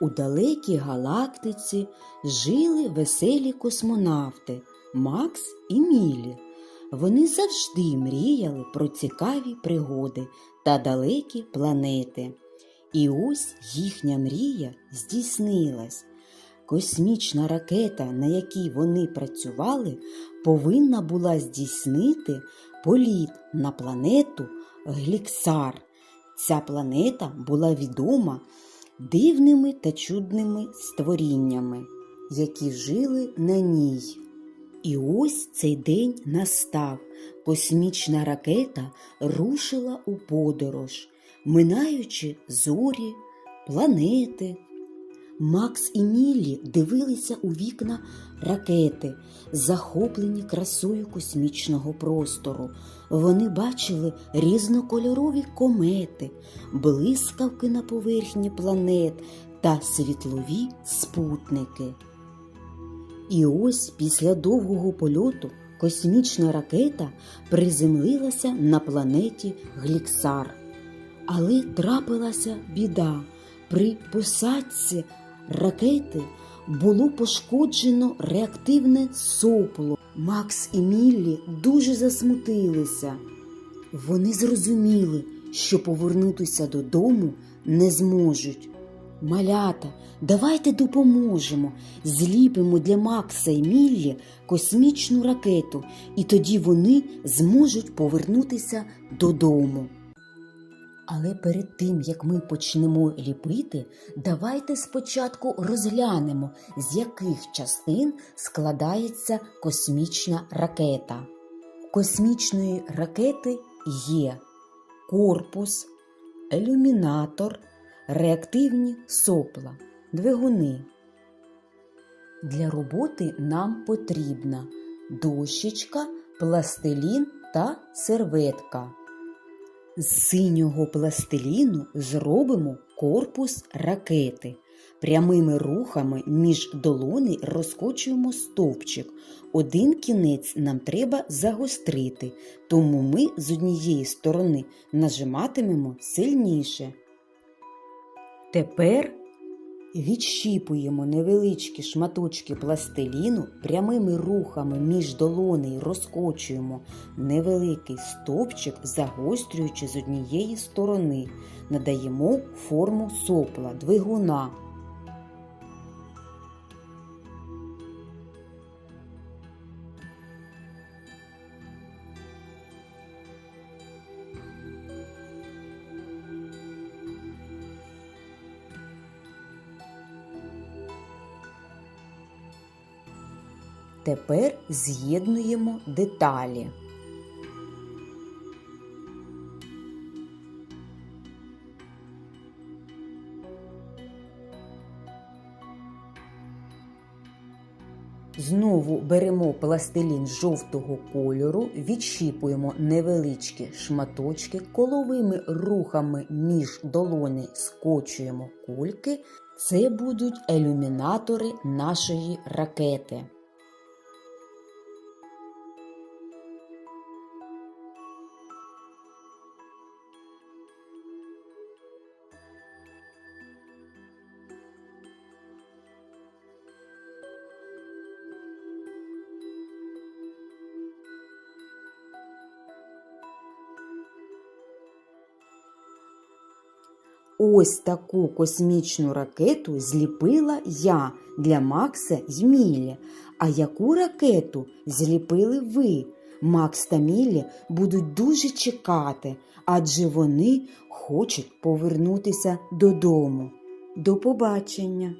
У далекій галактиці жили веселі космонавти Макс і Мілі. Вони завжди мріяли про цікаві пригоди та далекі планети. І ось їхня мрія здійснилась. Космічна ракета, на якій вони працювали, повинна була здійснити політ на планету Гліксар. Ця планета була відома дивними та чудними створіннями, які жили на ній. І ось цей день настав. Космічна ракета рушила у подорож, минаючи зорі, планети. Макс і Міллі дивилися у вікна ракети, захоплені красою космічного простору. Вони бачили різнокольорові комети, блискавки на поверхні планет та світлові спутники. І ось після довгого польоту космічна ракета приземлилася на планеті Гліксар. Але трапилася біда. При посадці ракети було пошкоджено реактивне сопло. Макс і Міллі дуже засмутилися. Вони зрозуміли, що повернутися додому не зможуть. Малята, давайте допоможемо, зліпимо для Макса і Міллі космічну ракету, і тоді вони зможуть повернутися додому. Але перед тим, як ми почнемо ліпити, давайте спочатку розглянемо, з яких частин складається космічна ракета. Космічної ракети є корпус, ілюмінатор, реактивні сопла, двигуни. Для роботи нам потрібна дощечка, пластилін та серветка. З синього пластиліну зробимо корпус ракети. Прямими рухами між долони розкочуємо стовпчик. Один кінець нам треба загострити, тому ми з однієї сторони нажиматимемо сильніше. Тепер відщіпуємо невеличкі шматочки пластиліну, прямими рухами між долоней розкочуємо невеликий стовпчик, загострюючи з однієї сторони, надаємо форму сопла, двигуна. Тепер з'єднуємо деталі. Знову беремо пластилін жовтого кольору, відщіпуємо невеличкі шматочки, коловими рухами між долони скочуємо кульки. Це будуть ілюмінатори нашої ракети. Ось таку космічну ракету зліпила я для Макса й Мілі. А яку ракету зліпили ви? Макс та Мілі будуть дуже чекати, адже вони хочуть повернутися додому. До побачення!